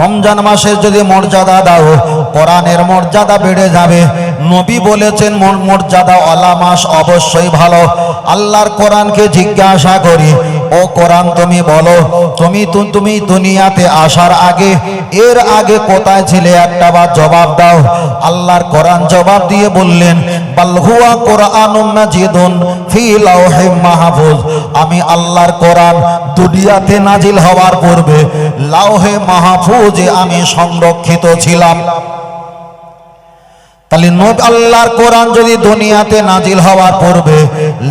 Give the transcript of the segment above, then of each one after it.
রমজান মাসের যদি মর্যাদা দাও, কোরআনের মর্যাদা বেড়ে যাবে। নবী বলেছেন মর্যাদা অলা মাস অবশ্যই ভালো। আল্লাহর কোরআনকে জিজ্ঞাসা করি ও কোরআন তুমি বলো, তুমি তুমি দুনিয়াতে আসার আগে, এর আগে কোথায় ছিলে একটা বার জবাব দাও। আল্লাহর কোরআন জবাব দিয়ে বললেন বালহুয়া কোরআনুম মাজিদুন ফি লাওহে মাহফুজ। আমি আল্লাহর কোরআন দুনিয়াতে নাজিল হওয়ার পূর্বে লাওহে মাহফুজে আমি সংরক্ষিত ছিলাম। তাহলে নব আল্লাহর কোরআন যদি দুনিয়াতে নাজিল হওয়ার পূর্বে,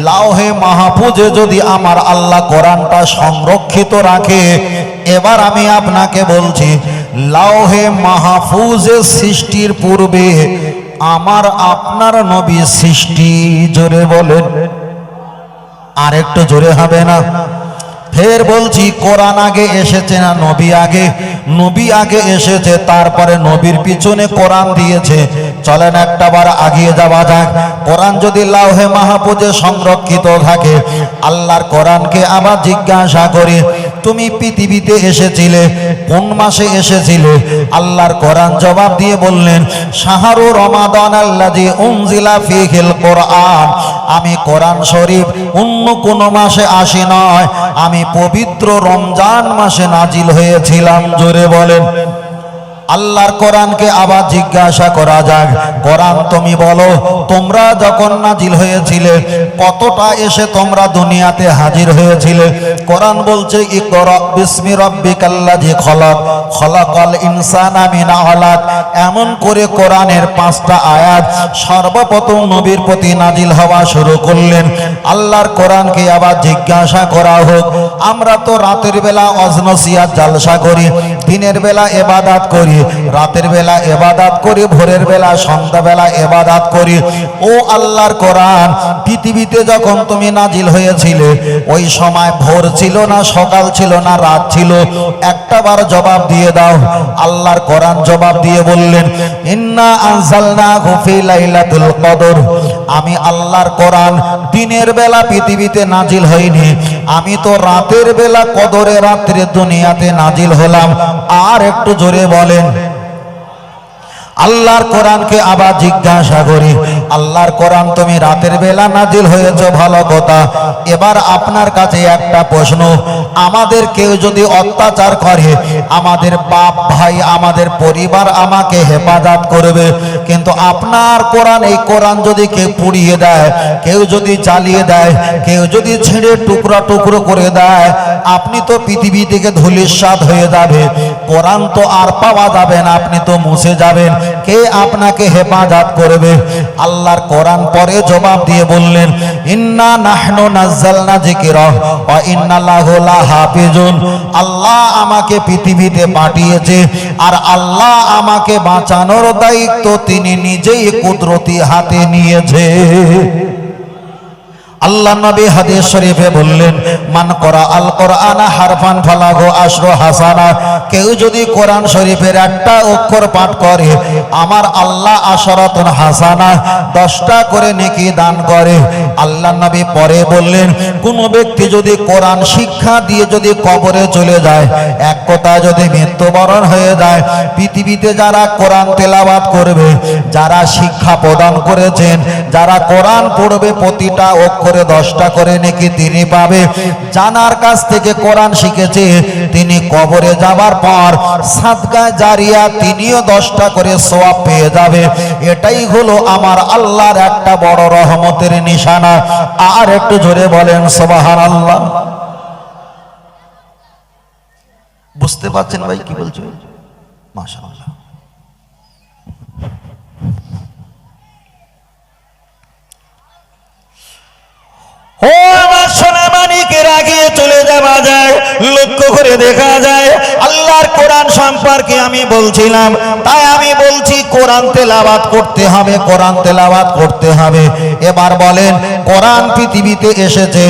লাওহে মাহফুজে যদি আমার আল্লাহ কোরআনটা সংরক্ষিত রাখে, এবার আমি আপনাকে বলছি, লাওহে মাহফুজের সৃষ্টির পূর্বে আমার আপনার নবী সৃষ্টি জোরে বলেন। আর একটু জোরে হবে না? ফের বলছি, কোরআন আগে এসেছে না নবী আগে? নবী আগে এসেছে, তারপরে নবীর পিছনে কোরআন দিয়েছে। চলেন একটা বার আগিয়ে যাওয়া যাক। কোরআন যদি লাউহে মাহাপুজে সংরক্ষিত থাকে, আল্লাহর কোরআনকে আবার জিজ্ঞাসা করি তুমি পৃথিবীতে এসেছিলে, কোন মাসে এসেছিলে? আল্লাহর কোরআন জবাব দিয়ে বললেন, শাহরু রমাদান আল্লাজি উনজিলা ফিহিল কোরআন। আমি কোরআন শরীফ অন্য কোন মাসে আসি নয়, আমি পবিত্র রমজান মাসে নাজিল হয়েছিলাম, জোরে বলেন। আল্লাহর কোরআনকে আবার জিজ্ঞাসা করা যাক। কোরআন তুমি বলো, তোমরা যখন নাজিল হয়েছিলে, কতটা এসে তোমরা দুনিয়াতে হাজির হয়েছিলে? কোরআন বলছে মিন এমন করে কোরআনের পাঁচটা আয়াত সর্বপ্রথম নবীর প্রতি নাজিল হওয়া শুরু করলেন। আল্লাহর কোরআনকে আবার জিজ্ঞাসা করা হোক। আমরা তো রাতের বেলা অজনসিয়াত জালসা করি, দিনের বেলা এবাদাত করি। রাতের বেলা এবাদাত করি, ভোরের বেলা, সন্ধ্যাবেলা এবাদাত করি। ও আল্লাহর কোরআন, পৃথিবীতে যখন তুমি নাজিল হয়েছিলে, ওই সময় ভোর ছিল না, সকাল ছিল না, রাত ছিল। একটা বার জবাব দিয়ে দাও। আল্লাহর কোরআন জবাব দিয়ে বললেন, ইন্না আনজালনা ফি লাইলাতুল কদর। আমি আল্লাহর কোরআন দিনের বেলা পৃথিবীতে নাজিল হইনি। আমি তো রাতের বেলা কদরে রাত্রে দুনিয়াতে নাজিল হলাম। আর একটু জোরে বলেন। আল্লাহর কোরআনকে আবার জিজ্ঞাসা করি, আল্লাহর কোরআন তুমি রাতের বেলা নাজিল হয়েছ, ভালো কথা। এবার আপনার কাছে একটা প্রশ্ন, আমাদের কেউ যদি অত্যাচার করে, আমাদের বাপ ভাই, আমাদের পরিবার আমাকে হেফাজত করবে। কিন্তু আপনার কোরআন, এই কোরআন যদি কেউ পুড়িয়ে দেয়, কেউ যদি জ্বালিয়ে দেয়, কেউ যদি ছেড়ে টুকরো টুকরো করে দেয়, আপনি তো পৃথিবী থেকে ধুলিস্বাদ হয়ে যাবে। কোরআন তো আর পাওয়া যাবে না, আপনি তো মুছে যাবেন। কে আপনাকে হেফাজত করবে? আল্লাহর কোরআন পরে জবাব দিয়ে বললেন, ইন্না নাহনু নাজ্জালনা যিকরা ওয়া ইন্নাল্লাহু লাহাফিজুন আল্লাহ আমাকে পৃথিবীতে পাঠিয়েছে আর আল্লাহ আমাকে বাঁচানোর দায়িত্ব তিনি নিজেই কুদরতি হাতে নিয়েছে। আল্লাহ নবী হাদিস শরীফে বললেন, মান করা আল কোরআন হারফান ফালাগো আশরো হাসানা। কেউ যদি কোরআন শরীফের একটা অক্ষর পাঠ করে, আমার আল্লাহ আশরাতুন হাসানা। দশটা করে নেকি দান করে। আল্লাহ নবী পরে বললেন, কোন ব্যক্তি যদি কোরআন শিক্ষা দিয়ে যদি কবরে চলে যায়, এক কথা যদি মৃত্যুবরণ হয়ে যায়, পৃথিবীতে যারা কোরআন তেলাবাদ করবে, যারা শিক্ষা প্রদান করেছেন, যারা কোরআন পড়বে প্রতিটা অক্ষরে দশটা করে নাকি তিনি পাবে। জানার কাছ থেকে কোরআন শিখেছে, তিনি কবরে যাবার পর সাদগা জারিয়া তিনিও দশটা করে সোয়াব পেয়ে যাবে। এটাই হলো আমার আল্লাহর একটা বড় রহমতের নিশানা। আর একটু জোরে বলেন সোবাহান আল্লাহ বুঝতে পারছেন ভাই কি বলছো? মাশাআল্লাহ। ও আমার সোনা মানিকের আগে চলে যাওয়া যায়, লক্ষ্য করে দেখা যায়, আল্লাহর কোরআন সম্পর্কে আমি বলছিলাম, তাই কোরআন তেলাবাদ করতে হবে, কোরআন তেলাবাদ করতে হবে। এবার বলেন, কোরআন পৃথিবীতে এসেছে,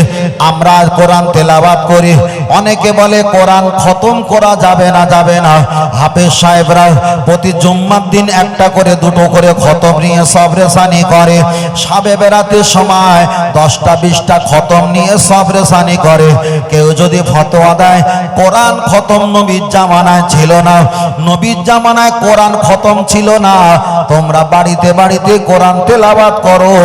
আমরা কোরআন তেলাবাদ করি। অনেকে বলে, কোরআন খতম করা যাবে না যাবে না। হাফেজ সাহেবরা প্রতি জুম্মার দিন একটা করে, দুটো করে খতম নিয়ে সবরেসানি করে। সাবে বেড়াতে সময় দশটা, বিশটা খতম নিয়ে সবরেসানি করে। কেউ যদি ফতোয়া দেয়, কোরআন খতম নবীর জামানায় ছিল না। নবীর জামানায় কোরআন খতম ছিল না। তোমরা বাড়িতে বাড়িতে কোরআন তেলাবাত করো।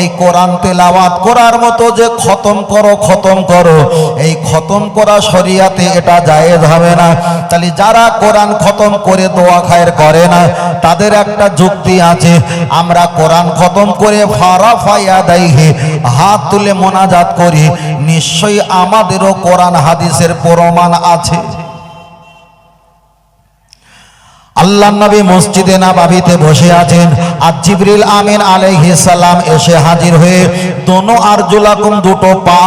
এই কোরআন তেলাবাত করার মতো যে খতম করো খতম করো। এই খতম করা শরিয়াতে এটা জায়েজ হবে না। তাহলে যারা কোরআন খতম করে দোয়া খায়ের করে না, তাদের একটা যুক্তি আছে। আমরা কোরআন খতম করে ফারা ফাইয়া দেয় হাত তুলে মোনাজাত করি। নিশ্চয়ই আমাদেরও কোরআন হাদিসের প্রমাণ আছে। আল্লাহ নবী মসজিদে নাবাবিতে বসে আছেন। আর জিবরিল আমিন সালাম এসে হাজির হয়ে দোনো আর জুলাকুম দুটো পা,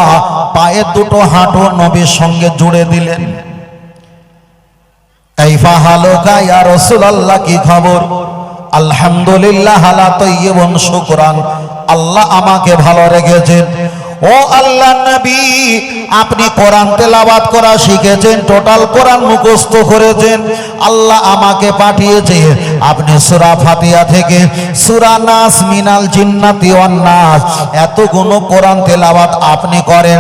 পায়ের দুটো হাঁটু নবীর সঙ্গে জুড়ে দিলেন। আল্লাহ আমাকে ভালো রেখেছেন। ও আল্লাহ নবী, আপনি কোরআন তেলাবাদ করা শিখেছেন, টোটাল কোরআন মুখস্থ করেছেন। আল্লাহ আমাকে পাঠিয়েছে। আপনি সূরা ফাতিহা থেকে সুরা নাস, মিনাল জিন্নাতি ওয়ান নাস এতগুলো কোরআন তেলাওয়াত আপনি করেন।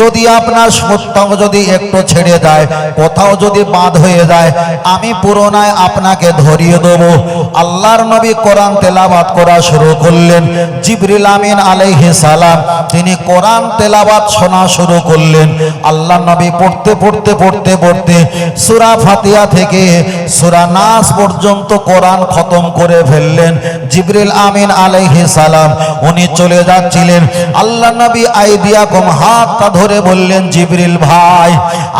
যদি আপনার সত্যাঙ্গ যদি একটু ছেড়ে যায় কোথাও যদি বাদ হয়ে যায়, আমি পুরোনায় আপনাকে ধরিয়ে দেব। আল্লাহর নবী কোরআন তেলাবাত করা শুরু করলেন, জিবরিল আমিন আলাইহি সালাম, তিনি কোরআন তেলাবাত শোনা শুরু করলেন। আল্লাহ নবী পড়তে পড়তে পড়তে পড়তে সূরা ফাতিহা থেকে সূরা নাস পর্যন্ত কোরআন খতম করে ফেললেন। জিবরিল আমিন আলাইহি সালাম, উনি চলে যাচ্ছিলেন। আল্লাহ নবী আইদিয়াকুম হাতটা ধরে বললেন, জিবরিল ভাই,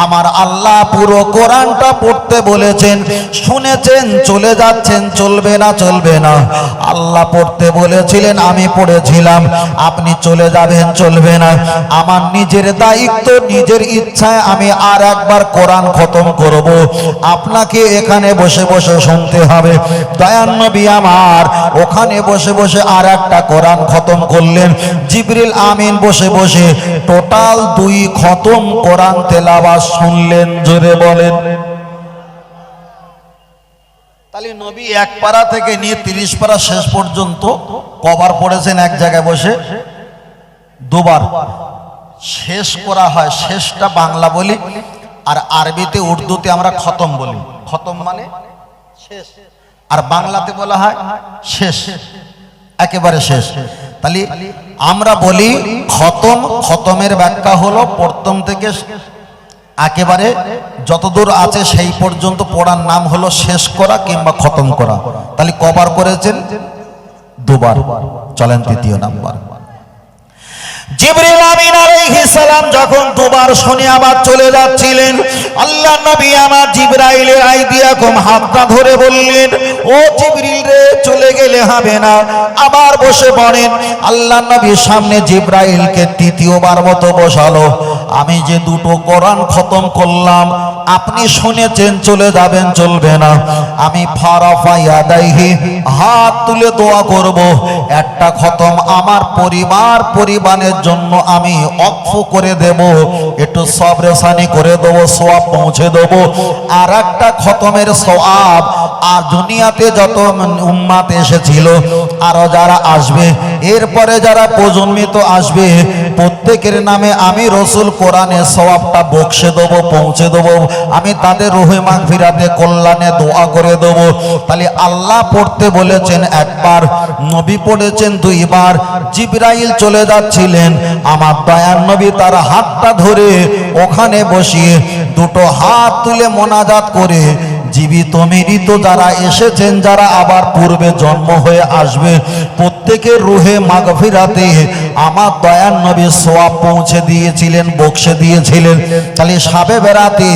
আমার আল্লাহ পুরো কোরআনটা পড়তে বলেছেন। শুনেছেন, চলে যাচ্ছেন, চলবে না চলবে না। আল্লাহ পড়তে বলেছিলেন, আমি পড়েছিলাম। আপনি চলে যাবেন, চলবে না। আমার নিজের দায়িত্ব, নিজের ইচ্ছায় আমি আর একবার কোরআন খতম করব। আপনাকে এখানে বসে বসে শুনতে হবে। দয়ান আমার, ওখানে বসে বসে আর একটা কোরআন খতম করলেন। জিবরিল আমিন বসে বসে টোটাল দুই খতম কোরআন তেলাওয়াত শুনলেন, জোরে বলেন। তাহলে নবী এক পারা থেকে নিয়ে তিরিশ পারা শেষ পর্যন্ত কবার পড়েছেন এক জায়গায় বসে। দুবার। শেষ করা হয়, শেষটা বাংলা বলি, আর আরবিতে উর্দুতে আমরা খতম বলি। খতম মানে শেষ। আর বাংলাতে বলা হয় শেষ, একেবারে শেষ। তাহলে আমরা বলি খতম, খতমের ব্যাখ্যা হলো প্রথম থেকে একেবারে যতদূর আছে সেই পর্যন্ত পড়ার নাম হলো শেষ করা কিংবা খতম করা। তাহলে কবার করেছেন? দুবার। চলেন তৃতীয় নাম্বার। জিবরিল আমিন আলাইহিস যখন দুবার শুনে আবার চলে ও চলে গেলে হবে না। আবার বসে পড়েন, আল্লাহ নবীর সামনে জিব্রাইলকে তৃতীয়বার মতো বসালো। আমি যে দুটো কোরআন খতম করলাম আপনি শুনেছেন, চলে যাবেন, চলবে না। আমি ফারাফা ইয়াদাইহি হাত তুলে দোয়া করব। একটা খতম আমার পরিবার, পরিবারের জন্য আমি অক্ষ করে দেব। একটু সব সবরেসানি করে দেব, সোয়াব পৌঁছে দেব। আর একটা খতমের সোয়াব আর দুনিয়াতে যত উম্মাত এসেছিল, আরও যারা আসবে, এরপরে যারা প্রজন্মিত আসবে, প্রত্যেকের নামে আমি রসুল কোরআনে সওয়াবটা বকশে দেবো, পৌঁছে দেবো। আমি তাদের রুহে মাগফিরাতে কল্যাণে দোয়া করে দেবো। তাহলে আল্লাহ পড়তে বলেছেন একবার, নবী পড়েছেন দুইবার, জিবরাইল চলে যাচ্ছিলেন। আমার দয়ার নবী তার হাতটা ধরে ওখানে বসিয়ে দুটো হাত তুলে মোনাজাত করে, জীবিত মৃত যারা এসেছেন, যারা আবার পূর্বে জন্ম হয়ে আসবে, প্রত্যেকের রুহে মাগফিরাতে আমার দয়ার নবী সোয়াব পৌঁছে দিয়েছিলেন, বক্সে দিয়েছিলেন। তাহলে সাবে বেড়াতে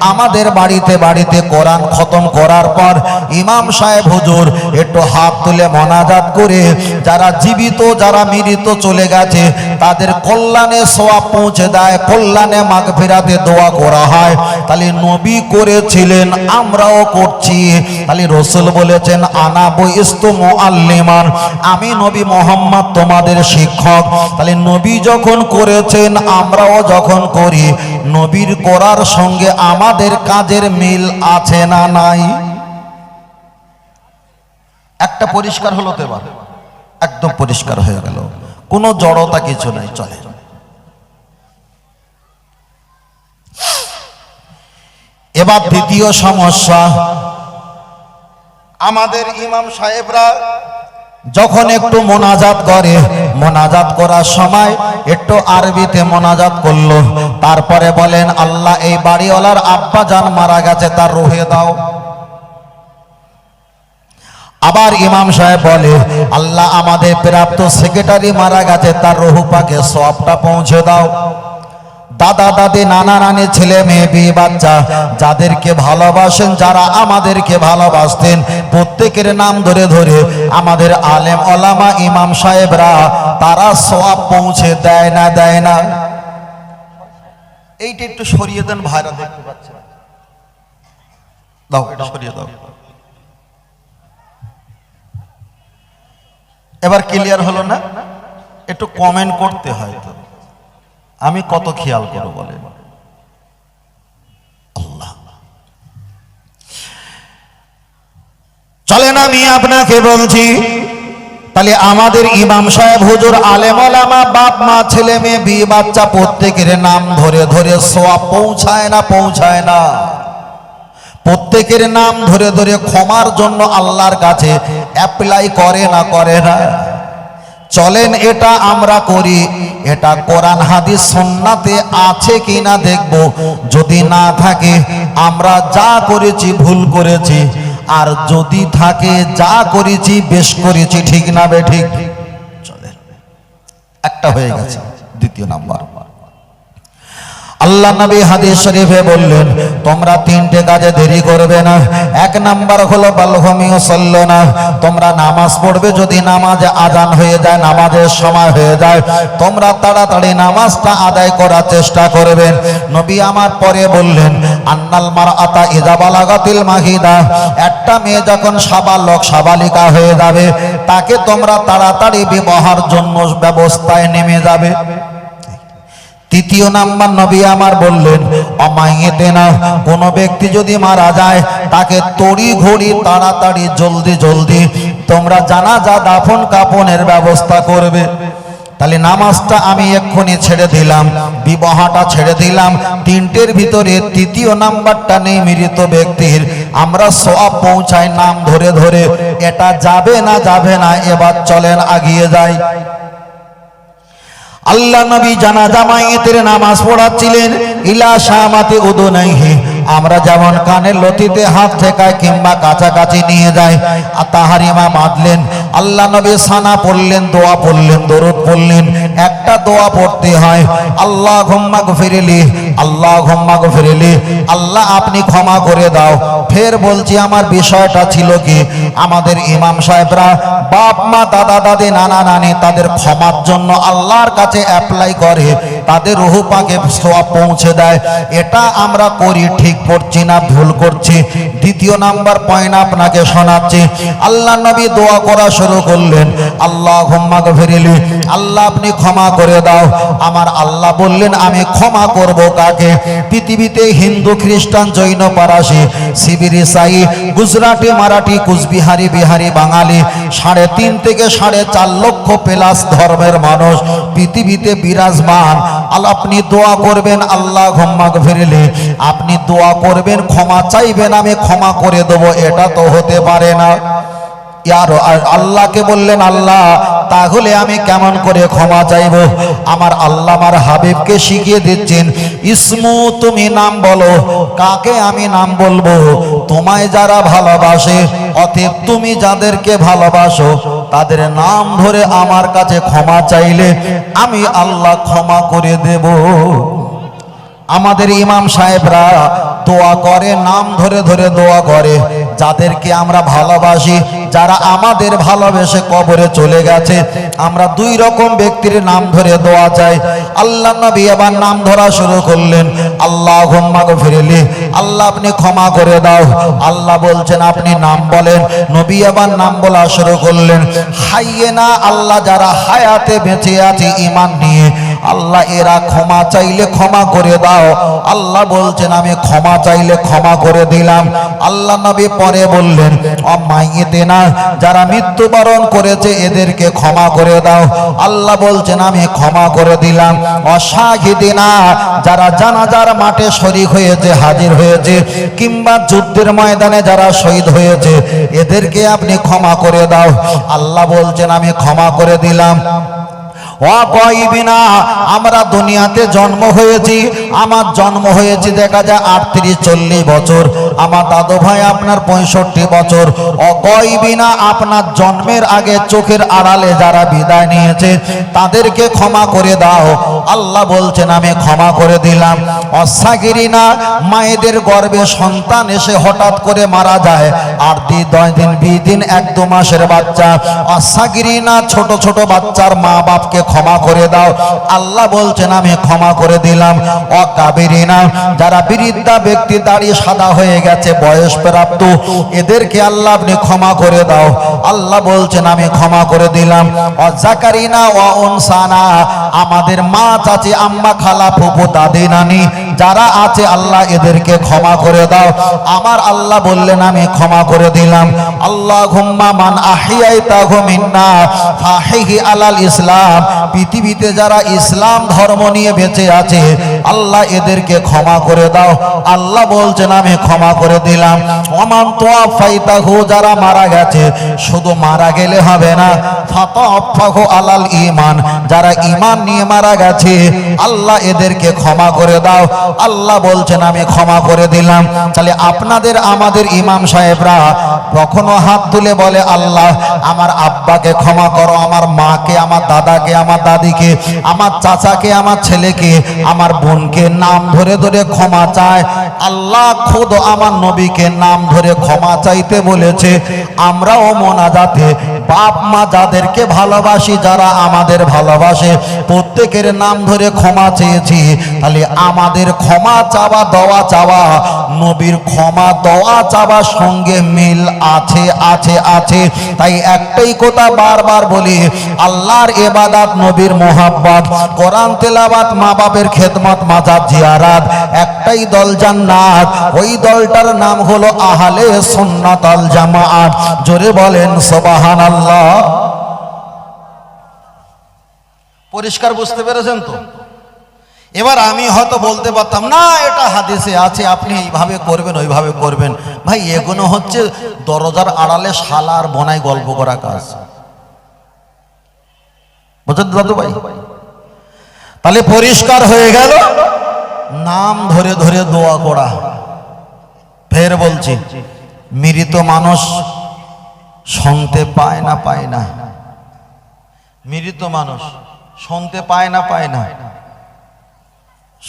আমাদের বাড়িতে বাড়িতে কোরআন খতম করার পর ইমাম সাহেব হুজুর একটু হাত তুলে মনাজাত করে, যারা জীবিত, যারা মৃত চলে গেছে, তাদের কল্যাণে সোয়াব পৌঁছে দেয়, কল্যাণে মাগফিরাতে দোয়া করা হয়। তাহলে নবী করেছিলেন, আমরাও করছি। তাহলে রসুল বলেছেন, আনা বইস্তু মুআল্লিমান। আমি নবী মোহাম্মদ তোমাদের শিক্ষক। হক। তাহলে নবী যখন করেছেন, আমরাও যখন করি, নবীর করার সঙ্গে আমাদের কাজের মিল আছে না নাই? একটা পরিষ্কার হলো তো এবার। একদম পরিষ্কার হয়ে গেল। কোনো জড়তা কিছু নাই, চলে। এবার দ্বিতীয় সমস্যা, আমাদের ইমাম সাহেবরা যখন একটু মোনাজাত করে, মোনাজাত করার সময় একটু আরবিতে মোনাজাত করল। তারপরে বলেন, আল্লাহ, এই বাড়িওয়ালার আব্বা যান মারা গেছে, তার রুহে দাও। আবার ইমাম সাহেব বলে, আল্লাহ, আমাদের প্রাপ্ত সেক্রেটারি মারা গেছে, তার রহু পাকে সবটা পৌঁছে দাও। দাদা দাদি, নানা নানি, ছেলে মেয়ে, বিয়ে বাচ্চা, যাদেরকে ভালোবাসেন, যারা আমাদেরকে ভালোবাসতেন, প্রত্যেকের নাম ধরে ধরে আমাদের আলেম ওলামা ইমাম সাহেবরা, তারা সব পৌঁছে দেয় না দেয় না। এইটা একটু সরিয়ে দেন, ভাইরা দেখতে পাচ্ছেন। দাও, এটা সরিয়ে দাও। এবার ক্লিয়ার হলো না? একটু কমেন্ট করতে হয় তো। আমি কত খেয়াল করব বলে? আল্লাহ। চলেন আমি আপনাকে বলছি, তাহলে আমাদের ইমাম সাহেব, হুজুর আলেম ওলামা বাপ মা, ছেলে মেয়ে, বিয়ে বাচ্চা প্রত্যেকের নাম ধরে ধরে সোয়া পৌঁছায় না পৌঁছায় না? প্রত্যেকের নাম ধরে ধরে ক্ষমার জন্য আল্লাহর কাছে অ্যাপ্লাই করে না করে না? চলেন এটা আমরা করি। এটা কোরআন, হাদিস, সন্নাতে আছে কি না দেখব। যদি না থাকে, আমরা যা করেছি ভুল করেছি। আর যদি থাকে, যা করেছি বেশ করেছি, ঠিক না বে ঠিক? চলেন। একটা হয়ে গেছে। দ্বিতীয় নাম্বার। আল্লাহ নবী হাদিস শরীফে বললেন, তোমরা তিনটে কাজে দেরি করবে না। এক নাম্বার হলো বাল্যভূমিও চলল না। তোমরা নামাজ পড়বে, যদি নামাজে আজান হয়ে যায়, নামাজের সময় হয়ে যায়, তোমরা তাড়াতাড়ি নামাজটা আদায় করার চেষ্টা করবেন নবী আমার পরে বললেন, আন্নাল মার আতা ইজাবালাগাতিল মাহিদা। একটা মেয়ে যখন সাবালক, সাবালিকা হয়ে যাবে, তাকে তোমরা তাড়াতাড়ি বিবাহের জন্য ব্যবস্থায় নেমে যাবে। তৃতীয় নাম্বার নবী আমার বললেন, অমাইয়েতে না, কোনো ব্যক্তি যদি মারা যায়, তাকে তড়ি ঘড়ি তাড়াতাড়ি জলদি জলদি। তোমরা জানা যা দাফন কাপনের ব্যবস্থা করবে। তাহলে নামাজটা আমি এক্ষুনি ছেড়ে দিলাম, বিবাহটা ছেড়ে দিলাম। তিনটের ভিতরে তৃতীয় নাম্বারটা নেই মৃত ব্যক্তির। আমরা সব পৌঁছাই নাম ধরে ধরে, এটা যাবে না যাবে না, এবার চলেন আগিয়ে যাই। আল্লাহ নবী জানা জামাইয়েতের নামাজ পড়াচ্ছিলেন, ইলা শামাতে উদু নাইহে। আমরা যেমন কানের লতিতে হাত ঠেকায় কিংবা কাছাকাছি নিয়ে যাই, আর তাহার ইমা আদলেন আল্লাহ নবী সানা পড়লেন, দোয়া পড়লেন, দরুদ পড়লেন। একটা দোয়া পড়তে হয় আল্লাহ ঘম্মা ফিরেলি আল্লাহ ঘম্মা ফিরেলি আল্লাহ আপনি ক্ষমা করে দাও। ফের বলছি, আমার বিষয়টা ছিল কি? আমাদের ইমাম সাহেবরা বাপ মা, দাদা দাদি, নানা নানি তাদের ক্ষমার জন্য আল্লাহর কাছে অ্যাপ্লাই করে। তাদের রুহু পাকে সোয়া পৌঁছে দেয়। এটা আমরা করি, ঠিক করছি না, ভুল করছি। দ্বিতীয় নাম্বার পয়েন্ট আপনাকে শোনাচ্ছি। আল্লাহ নবী দোয়া করা শুরু করলেন। আল্লাহ ক্ষমা ফিরিলি আল্লাহ আপনি ক্ষমা করে দাও। আমার আল্লাহ বললেন, আমি ক্ষমা করব কাকে? পৃথিবীতে হিন্দু, খ্রিস্টান, জৈন পারাসি শিবির ইসাই, গুজরাটি, মারাঠি, কুচবিহারি, বিহারি, বাঙালি, সাড়ে তিন থেকে সাড়ে চার লক্ষ প্লাস ধর্মের মানুষ পৃথিবীতে বিরাজমান। আপনি দোয়া করবেন, আল্লাহ ক্ষমা ফিরলে আপনি দোয়া করবেন, ক্ষমা চাইবেন, আমি ক্ষমা করে দেবো। এটা তো হতে পারে না। আল্লাহকে বললেন, আল্লাহ তাহলে আমি কেমন করে ক্ষমা চাইব? আমার আল্লাহ আমার হাবিবকে শিখিয়ে দিচ্ছেন, ইসমু, তুমি নাম বলো, কাকে আমি নাম বলব? তোমায় যারা ভালোবাসে, অতএব তুমি যাদেরকে ভালোবাসো, তাদের নাম ধরে আমার কাছে ক্ষমা চাইলে আমি আল্লাহ ক্ষমা করে দেব। আমাদের ইমাম সাহেবরা দোয়া করে, নাম ধরে ধরে দোয়া করে। যাদেরকে আমরা ভালোবাসি, যারা আমাদের ভালোবেসে কবরে চলে গেছে, আমরা দুই রকম ব্যক্তির নাম ধরে দোয়া চাই। আল্লাহ নবী আবার নাম ধরা শুরু করলেন। আল্লাহ ঘম্মা ফিরেলি আল্লাহ আপনি ক্ষমা করে দাও। আল্লাহ বলছেন, আপনি নাম বলেন। নবী আবার নাম বলা শুরু করলেন। হাইয়ে না, আল্লাহ যারা হায়াতে বেঁচে আছে ইমান নিয়ে আল্লাহ, এরা ক্ষমা চাইলে ক্ষমা করে দাও। আল্লাহ বলছেন, আমি ক্ষমা চাইলে ক্ষমা করে দিলাম। আল্লাহ নবী পরে বললেন অমাইতে না যারা মৃত্যুবরণ করেছে, এদেরকে ক্ষমা করে দাও। আল্লাহ বলছেন, আমি ক্ষমা করে দিলাম। অসাহিদিনা যারা জানাজার মাঠে শরিক হয়েছে, হাজির হয়েছে, কিংবা যুদ্ধের ময়দানে যারা শহীদ হয়েছে, এদেরকে আপনি ক্ষমা করে দাও। আল্লাহ বলছেন, আমি ক্ষমা করে দিলাম। অকইবিনা আমরা দুনিয়াতে জন্ম হয়েছি, আমার জন্ম হয়েছে দেখা যায় আটত্রিশ, চল্লিশ বছর। আমার দাদু ভাই আপনার পঁয়ষট্টি বছর। অকইবিনা আপনার জন্মের আগে চোখের আড়ালে যারা বিদায় নিয়েছে, তাদেরকে ক্ষমা করে দাও। আল্লাহ বলছেন, আমি ক্ষমা করে দিলাম। অসাগিরিনা মায়েদের গর্ভে সন্তান এসে হঠাৎ করে মারা যায়। আর দি দশ দিন, বিশ দিন, এক দু মাসের বাচ্চা। অসাগিরিনা ছোট ছোট বাচ্চার মা বাপকে ক্ষমা করে দাও। আল্লাহ বলছেন, আমি ক্ষমা করে দিলাম। অকাবেরিনা যারা বৃদ্ধা ব্যক্তি দাঁড়িয়ে সাদা হয়ে গেছে, বয়স প্রাপ্ত, এদেরকে আল্লাহ আপনি ক্ষমা করে দাও। আল্লাহ বলছেন, আমি ক্ষমা করে দিলাম। অজাকারিনা ও অনসানা আমাদের মা, চাচি, আম্মা, খালা ফুপু দাদি, নানি, যারা আছে, আল্লাহ এদেরকে ক্ষমা করে দাও। আমার আল্লাহ বললেন, আমি ক্ষমা করে দিলাম। আল্লাহ ঘুম্মা মান আহিয়াই তাঘমিন্না ফাহিহি আলাল ইসলাম পৃথিবীতে যারা ইসলাম ধর্ম নিয়ে বেঁচে আছে, আল্লাহ এদেরকে ক্ষমা করে দাও। আল্লাহ বলছেন, আমি ক্ষমা করে দিলাম। অমান তোয়া ফাইতাহু যারা মারা গেছে, শুধু মারা গেলে হবে না ফাতাফাহু আলাল ঈমান, যারা ঈমান নিয়ে মারা গেছে, আল্লাহ এদেরকে ক্ষমা করে দাও। আল্লাহ বলছেন, আমি ক্ষমা করে দিলাম। তাহলে আপনাদের, আমাদের ইমাম সাহেবরা কখনো হাত তুলে বলে, আল্লাহ, আমার আব্বাকে ক্ষমা করো, আমার মাকে, আমার দাদাকে, আমার দাদিকে, আমার চাচাকে, আমার ছেলেকে, আমার বোনকে নাম ধরে ধরে ক্ষমা চায়। আল্লাহ খুদ আমার নবীকে নাম ধরে ক্ষমা চাইতে বলেছে। আমরাও মোনাজাতে, বাপ মা যাদেরকে ভালোবাসি, যারা আমাদের ভালোবাসে, প্রত্যেকের নাম ধরে ক্ষমা চেয়েছি। তাহলে আমাদের ক্ষমা চাওয়া, দেওয়া চাওয়া নবীর ক্ষমা দেওয়া চাওয়ার সঙ্গে মিল আছে আছে আছে। তাই একটাই কথা বারবার বলি, আল্লাহর এবাদাত নবীর মোহাব্বত, কোরআন তেলাবাত মা বাপের খেদমত, মাজার জিয়ারাত, একটাই দল জান্নাত। ওই দলটার নাম হলো আহলে সুন্নাত আল জামাআত। জোরে বলেন, সুবহানাল্লাহ। পরিষ্কার বুঝতে পেরেছেন তো? এবার আমি হয়তো বলতে পারতাম, না, এটা হাদিসে আছে, আপনি এইভাবে করবেন, ওইভাবে করবেন। ভাই, এগুলো হচ্ছে দরজার আড়ালে শালার বনাই গল্প করা কাজ। বুঝলেন দাদু ভাই? তাহলে পরিষ্কার হয়ে গেল। নাম ধরে ধরে দোয়া করা। ফের বলছি, মৃত মানুষ শুনতে পায় না পায় না। মৃত মানুষ শুনতে পায় না পায় না।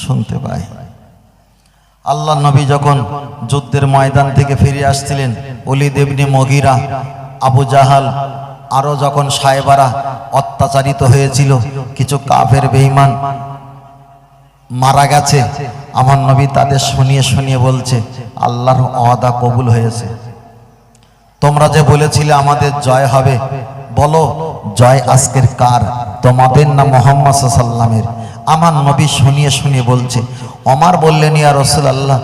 শুনতে পায়। আল্লাহ নবী যখন যুদ্ধের ময়দান থেকে ফিরে আসছিলেন অলি দেবনি মগিরা, আবু জাহাল, আরও যখন সাহেবারা অত্যাচারিত হয়েছিল, কিছু কাফের বেঈমান মারা গেছে, আমার নবী তাদের শুনিয়ে শুনিয়ে বলছে, আল্লাহর অদা কবুল হয়েছে। তোমরা যে বলেছিলে আমাদের জয় হবে, বলো জয় আজকের কার? তোমাদের না মোহাম্মদ সাল্লামের আমার নবী শুনিয়ে শুনিয়ে বলছে, অমার বললেন, ইয়া রসুল আল্লাহ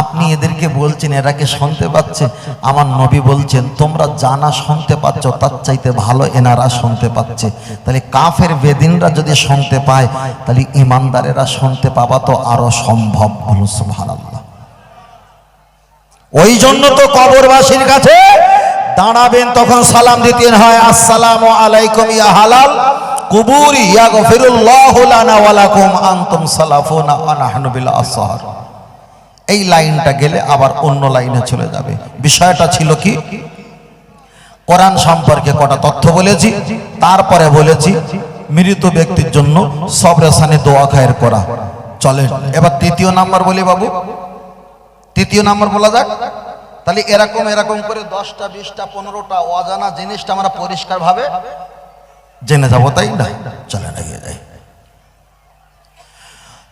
আপনি এদেরকে বলছেন এরাকে শুনতে পাচ্ছে? আমার নবী বলছেন, তোমরা জানা শুনতে পাচ্ছ, তার চাইতে ভালো এনারা শুনতে পাচ্ছে। তাহলে কাফের বেদিনরা যদি শুনতে পায়, তাহলে ইমানদারেরা শুনতে পাবা তো আরও সম্ভব বলো সুবহানাল্লাহ। ওই জন্য তো কবরবাসীর কাছে দাঁড়াবেন, তখন সালাম দিতেন, হয়, আসসালাম আলাইকুম, ইয়া হালাল। কুবুরি ইয়া গফিরুল্লাহু লানা ওয়া লাকুম আনতুম সালাফুনা এই লাইনটা গেলে আবার অন্য লাইনে চলে যাবে। বিষয়টা ছিল কি? কোরআন সম্পর্কে কটা তথ্য বলেছি, তারপরে বলেছি মৃত ব্যক্তির জন্য সবরেসানে দোয়া খায়ের করা। চলে এবার তৃতীয় নাম্বার বলি বাবু। তৃতীয় নাম্বার বলা যাক। তাহলে এরকম এরকম করে দশটা, বিশটা, পনেরোটা অজানা জিনিসটা আমরা পরিষ্কারভাবে জেনে যাব তাই না? চলেন যাই।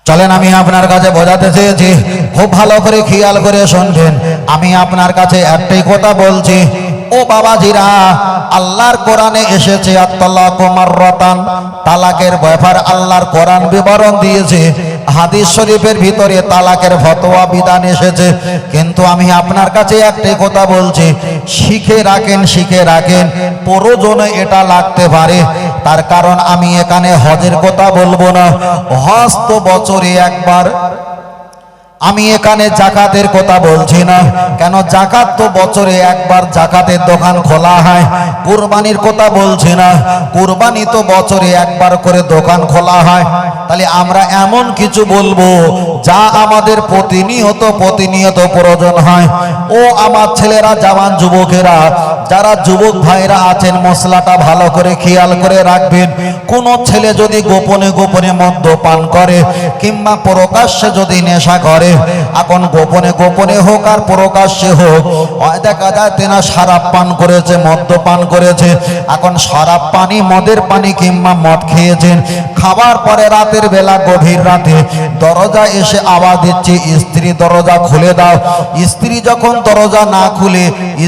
চলেন, আমি আপনার কাছে বোঝাতে চেয়েছি। খুব ভালো করে খেয়াল করে শুনবেন। আমি আপনার কাছে একটাই কথা বলছি। ও ও বাবাজিরা, আল্লাহর কোরআনে এসেছে আত্মাল্লাহ কুমার রতান তালাকের ব্যাপার আল্লাহর কোরআন বিবরণ দিয়েছে। হাদিস শরীফের ভিতরে তালাকের ফতোয়া বিধান এসেছে। কিন্তু আমি আপনার কাছে একটাই কথা বলছি, শিখে রাখেন শিখে রাখেন, প্রয়োজনে এটা লাগতে পারে। তার কারণ আমি এখানে হজের কথা বলব না। হজ তো বছরে একবার আমি এখানে জাকাতের কথা বলছি না। কেন জাকাত তো বছরে একবার জাকাতের দোকান খোলা হয়। কুরবানির কথা বলছি না। কুরবানি তো বছরে একবার করে দোকান খোলা হয়। তাহলে আমরা এমন কিছু বলব যা আমাদের প্রতিনিয়ত প্রতিনিয়ত প্রয়োজন হয়। ও আমার ছেলেরা, জওয়ান যুবকেরা, যারা যুবক ভাইরা আছেন, মশলাটা ভালো করে খেয়াল করে রাখবেন। কোন ছেলে যদি গোপনে গোপনে মদ্যপান করে, কিংবা প্রকাশ্যে যদি নেশা করে এখন গোপনে গোপনে হোক আর প্রকাশ্যে হোক। দেখা যায় তেনা সারাপ পান করেছে মদ্যপান করেছে। এখন সারাপ পানি মদের পানি কিংবা মদ খেয়েছেন। খাবার পরে রাতের বেলা গভীর রাতে দরজা এসে আওয়াজ দিচ্ছে, স্ত্রী, দরজা খুলে দাও। স্ত্রী যখন দরজা না খুলে,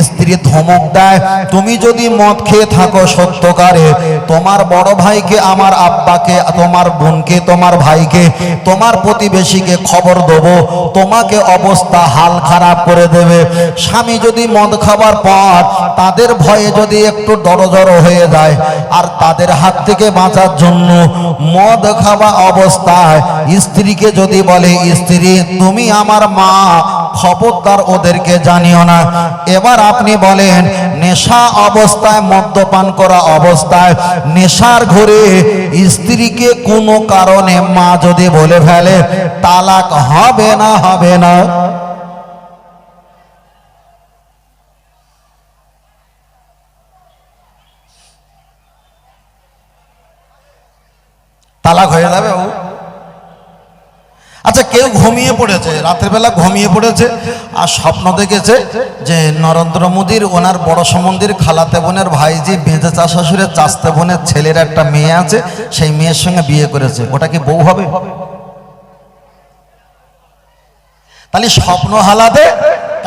স্ত্রী ধমক দেয়, তুমি যদি মদ খেয়ে থাকো সত্যকারে, তোমার বড় ভাইকে, আমার আব্বাকে, তোমার বোনকে, তোমার ভাইকে, তোমার প্রতিবেশীকে খবর দেবো। তোমাকে অবস্থা হাল খারাপ করে দেবে। স্বামী যদি মদ খাবার পর তাদের ভয়ে যদি একটু ডরজড় হয়ে যায়, আর তাদের হাত থেকে বাঁচার জন্য মদ খাওয়া অবস্থায় স্ত্রীকে যদি বলে, স্ত্রী, তুমি আমার মা, খবরদার ওদেরকে জানিও না। এবার আপনি বলেন, নেশা অবস্থায় মদ্যপান করা অবস্থায় নেশার ঘরে স্ত্রীকে কোনো কারণে মা যদি বলে ফেলে, তালাক হবে না হবে না। তালাক হয়ে যাবে ও। আচ্ছা কেউ ঘুমিয়ে পড়েছে, রাতের বেলা ঘুমিয়ে পড়েছে, আর স্বপ্ন দেখেছে যে নরেন্দ্র মোদীর, ওনার বড় সম্বন্ধীর খালাতে বোনের ভাইজি বেঁচে চা শ্বশুরের চাস্তে বোনের ছেলের একটা মেয়ে আছে, সেই মেয়ের সঙ্গে বিয়ে করেছে। ওটা কি বউ হবে? তাহলে স্বপ্ন হালাতে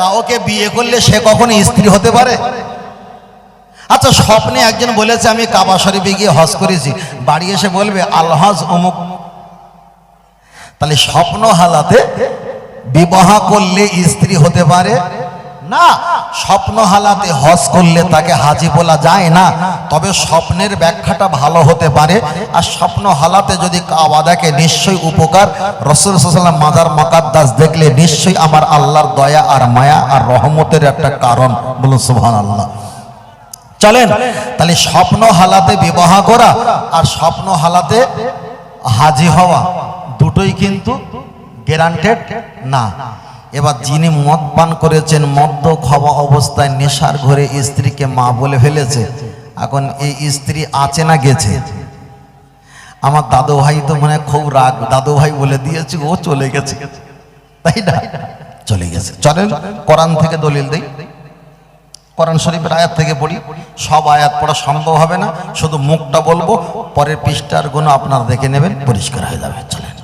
কাউকে বিয়ে করলে সে কখনো স্ত্রী হতে পারে? আচ্ছা স্বপ্নে একজন বলেছে, আমি কাবা শরীফে গিয়ে হজ করেছি। বাড়ি এসে বলবে, আলহাজ অমুক। তাহলে স্বপ্ন হালাতে বিবাহ করলে স্ত্রী হতে পারে না, স্বপ্ন হালাতে হজ করলে তাকে হাজি বলা যায় না। তবে স্বপ্নের ব্যাখ্যাটা ভালো হতে পারে। আর স্বপ্ন হালাতে যদি কাবা দেখে, নিশ্চয়ই উপকার। রসুল সাল্লাম মাজার মকাদ্দাস দেখলে নিশ্চয়ই আমার আল্লাহর দয়া আর মায়া আর রহমতের একটা কারণ। বলুন সুবহান আল্লাহ চলেন, তাহলে স্বপ্ন হালাতে বিবাহ করা আর স্বপ্ন হালাতে হাজি হওয়া দুটোই কিন্তু গ্যারান্টেড না। এবার যিনি মদ পান করেছেন মদ্য খাওয়া অবস্থায় নেশার ঘরে স্ত্রীকে মা বলে ফেলেছে, এখন এই স্ত্রী আছে না গেছে? আমার দাদু ভাই তো মানে খুব রাগ দাদু ভাই বলে দিয়েছে, ও চলে গেছে। তাই না? চলে গেছে। চলেন, কোরআন থেকে দলিল দেই। কোরআন শরীফের আয়াত থেকে পড়ি। সব আয়াত পড়া সম্ভব হবে না, শুধু মুখটা বলব, পরের পৃষ্ঠার গুণ আপনারা দেখে নেবেন, পরিষ্কার হয়ে যাবে। চলেন।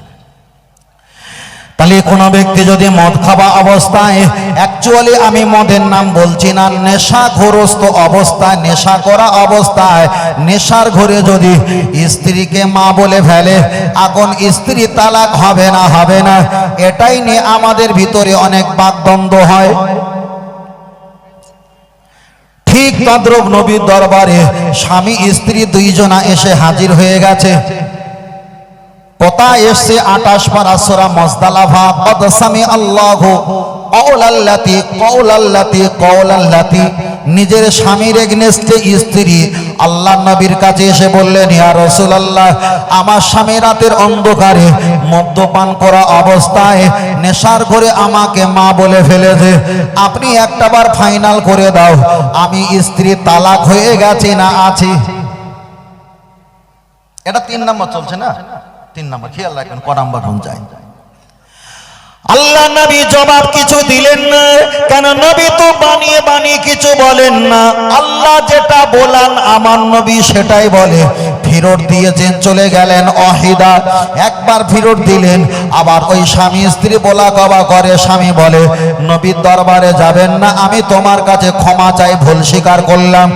তাহলে কোনো ব্যক্তি যদি মদ খাওয়া অবস্থায় অ্যাকচুয়ালি আমি মদের নাম বলছি না নেশা নেশাগ্রস্ত অবস্থায় নেশা করা অবস্থায়, নেশার ঘরে যদি স্ত্রীকে মা বলে ফেলে, এখন স্ত্রী তালাক হবে না হবে না, এটাই নিয়ে আমাদের ভিতরে অনেক বাকদ্বন্দ্ব হয়। ঠিক তদ্রব নবীর দরবারে স্বামী, স্ত্রী দুইজনা এসে হাজির হয়ে গেছে। কোথায় এসছে আটাশ পারা সোরা মজদালাভা পদসামি আল্লাহ কৌলাল্লাতি কৌলাল্লাতি কৌলাল্লাতি নিজের স্বামীর এগনেস্টে স্ত্রী আল্লাহ নবীর কাছে এসে বললেন, ইয়া রাসূলুল্লাহ, আমার স্বামী রাতের অন্ধকারে মদ্যপান করা অবস্থায় নেশার ঘরে আমাকে মা বলে ফেলেছে। আপনি একটাবার ফাইনাল করে দাও, আমি স্ত্রী তালাক হয়ে গেছে না আছি। এটা তিন নম্বর চলছে না? তিন নাম্বার, খেয়াল রাখবেন, ক নাম্বার হন যায়। আল্লাহ নবী জবাব কিছু দিলেন না, কেন নবী তো বানিয়ে বানিয়ে কিছু বলেন না। আল্লাহ যেটা বলান, আমার নবী সেটাই বলে। ফিরত দিয়েছেন, চলে গেলেন অহিদা। একবার ফিরত দিলেন, আবার ওই স্বামী স্ত্রী বলা কবা করে, স্বামী বলে, নবীর দরবারে যাবেন না, আমি তোমার কাছে ক্ষমা চাই, ভুল স্বীকার করলাম।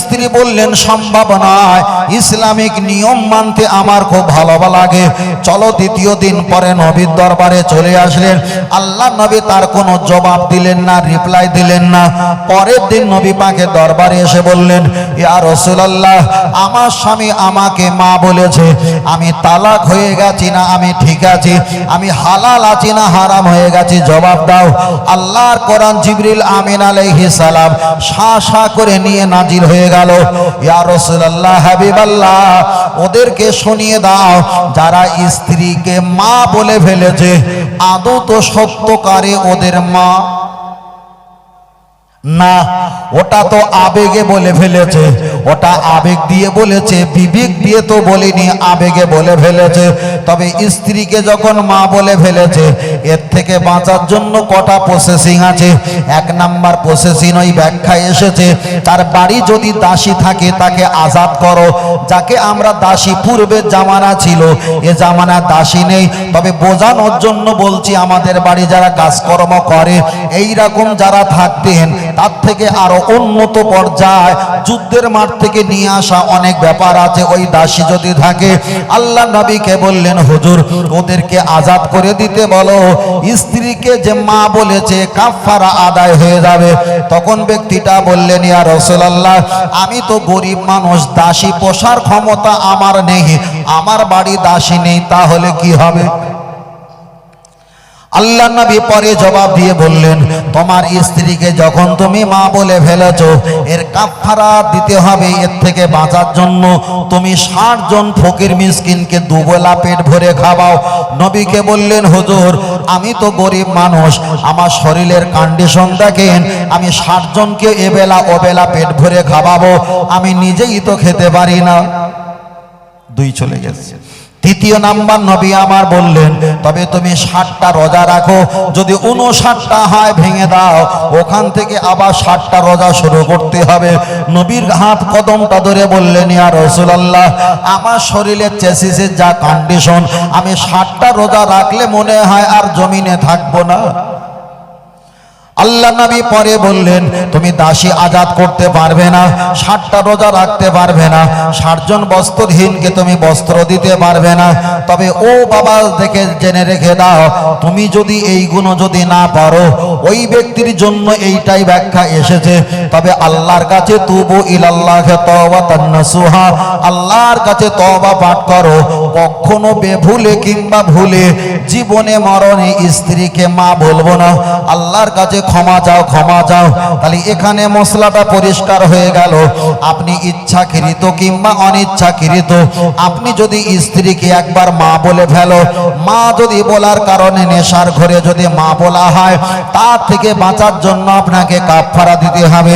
স্ত্রী বললেন, সম্ভব নয়, ইসলামিক নিয়ম মানতে আমার খুব ভালো লাগে। চলো দ্বিতীয় দিন পরে নবীর দরবারে চলে আসলেন। আল্লাহ নবী তার কোনো জবাব দিলেন না রিপ্লাই দিলেন না। পরের দিন নবী পাকে দরবারে এসে বললেন, ইয়া রসুলাল্লাহ, আমার স্বামী আমাকে মা বলেছে, আমি তালাক হয়ে গেছি না, আমি ঠিক আছি। আমি হালাল আছি না, হারাম হয়ে গেছি। জবাব দাও, আল্লাহর কোরআন জিবরিল আমিন আলাইহিস সালাম শা শা করে নিয়ে নাজিল হয়ে গেল। ইয়া রাসূলুল্লাহ, হাবিবাল্লাহ, ওদেরকে শুনিয়ে দাও, যারা স্ত্রীকে মা বলে ফেলেছে, আদৌ তো সত্যকারে ওদের মা না, ওটা তো আবেগে বলে ফেলেছে। ওটা আবেগ দিয়ে বলেছে, বিবেক দিয়ে তো বলেনি, আবেগে বলে ফেলেছে। তবে স্ত্রীকে যখন মা বলে ফেলেছে, এর থেকে বাঁচার জন্য কটা প্রসেসিং আছে? এক নাম্বার প্রসেসিং ওই ব্যাখ্যা এসেছে, তার বাড়ি যদি দাসী থাকে, তাকে আজাদ করো। যাকে আমরা দাসী, পূর্বের জামানা ছিল, এ জামানা দাসী নেই। তবে বোঝানোর জন্য বলছি, আমাদের বাড়ি যারা কাজকর্ম করে এই রকম যারা থাকতেন তার থেকে আরও উন্নত পর্যায় যুদ্ধের মাঠ থেকে নিয়ে আসা অনেক ব্যাপার আছে, ওই দাসী যদি থাকে। আল্লাহ নবীকে বললেন, হুজুর, ওদেরকে আজাদ করে দিতে বলো। স্ত্রীকে যে মা বলেছে কাফারা আদায় হয়ে যাবে। তখন ব্যক্তিটা বললেন, ইয়া রসুলাল্লাহ, আমি তো গরিব মানুষ, দাসী পোষার ক্ষমতা আমার নেই। আমার বাড়ি দাসী নেই, তাহলে কি হবে? আল্লাহ নবী পরে জবাব দিয়ে বললেন, তোমার স্ত্রীকে যখন তুমি মা বলে ফেলেছ, এর কাফারা দিতে হবে এর থেকে বাঁচার জন্য। তুমি ষাট জন ফকির মিসকিনকে দুবেলা পেট ভরে খাওয়াও। নবীকে বললেন, হুজুর, আমি তো গরিব মানুষ, আমার শরীরের কন্ডিশন দেখেন, আমি ষাট জনকে এবেলা ওবেলা পেট ভরে খাওয়াবো, আমি নিজেই তো খেতে পারি না। দুই চলে গেছে। তৃতীয় নাম্বার নবী আমার বললেন, তবে তুমি ষাটটা রোজা রাখো, যদি উনষাটটা হয় ভেঙে দাও, ওখান থেকে আবার ষাটটা রোজা শুরু করতে হবে। নবীর হাত কদমটা ধরে বললেন, ইয়া রসুলাল্লাহ, আমার শরীরের চেসিসের যা কন্ডিশন আমি ষাটটা রোজা রাখলে মনে হয় আর জমিনে থাকব না। আল্লাহ নবী পরে বললেন, তুমি দাসী আজাদ করতে পারবে না, ষাটটা রোজা রাখতে পারবে না, ষাটজন বস্ত্রহীনকে তুমি বস্ত্র দিতে পারবে না। তবে ও বাবা দেখে জেনে রেখে দাও, তুমি যদি এইগুলো যদি না পারো ওই ব্যক্তির জন্য এইটাই ব্যাখ্যা এসেছে। তবে আল্লাহর কাছে তুবু ইলাল্লাহে তওবাতান নাসুহা। আল্লাহর কাছে তওবা পাঠ করো। কখনো বেভুলে কিংবা ভুলে জীবনে মরণে স্ত্রীকে মা বলব না। আল্লাহর কাছে ক্ষমা চাও ক্ষমা চাও। তাহলে এখানে মশলাটা পরিষ্কার হয়ে গেল। আপনি ইচ্ছাকৃত কিংবা অনিচ্ছাকৃত। আপনি যদি স্ত্রীকে একবার মা বলে ফেলো, মা যদি বলার কারণে নেশার ঘরে যদি মা বলা হয়, তার থেকে বাঁচার জন্য আপনাকে কাপফারা দিতে হবে।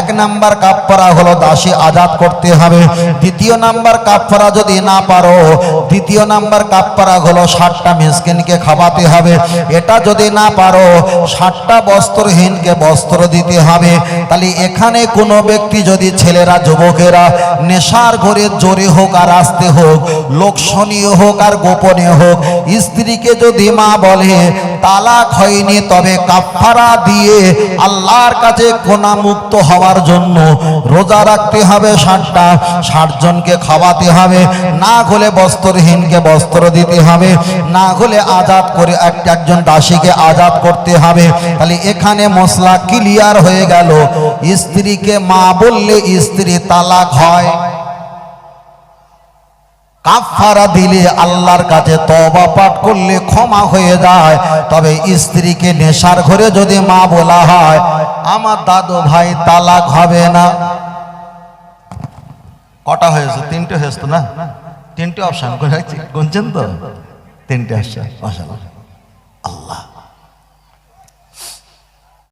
এক নাম্বার কাপফারা হলো দাসী আজাদ করতে হবে। দ্বিতীয় নাম্বার কাপফারা যদি না পারো, দ্বিতীয় নাম্বার কাপফারা হলো ষাটটা মিসকিনকে খাওয়াতে হবে। এটা যদি না পারো ষাটটা বস্ত্রহীনকে বস্ত্র দিতে হবে। তাহলে এখানে কোনো ব্যক্তি যদি ছেলেরা, যুবকেরা, নেশার ঘরে জোরে হোক আর আসতে হোক, লোকসনীয় হোক আর গোপনে হোক, স্ত্রীকে যদি মা বলে, তালাক হয়নি তবে কাফারা দিয়ে আল্লাহর কাছে কোনা মুক্ত হওয়ার জন্য রোজা রাখতে হবে ষাটটা ষাট জনকে খাওয়াতে হবে, না হলে বস্ত্রহীনকে বস্ত্র দিতে হবে, না হলে আজাদ করে এক- একজন দাসীকে আজাদ করতে হবে। তাহলে এখানে মশলা ক্লিয়ার হয়ে গেল। স্ত্রীকে মা বললে স্ত্রী তালাক হয়। কাফারা দিলে আল্লাহর কাছে তবা পাঠ করলে ক্ষমা হয়ে যায়। তবে স্ত্রীকে নেশার ঘরে যদি মা বলা হয়, আমার দাদু ভাই তালাক হবে না। কটা হয়েছে? তিনটে হয়েছে না? তিনটে অপশন গুনছেন তো? তিনটে মাশাআল্লাহ। আল্লাহ।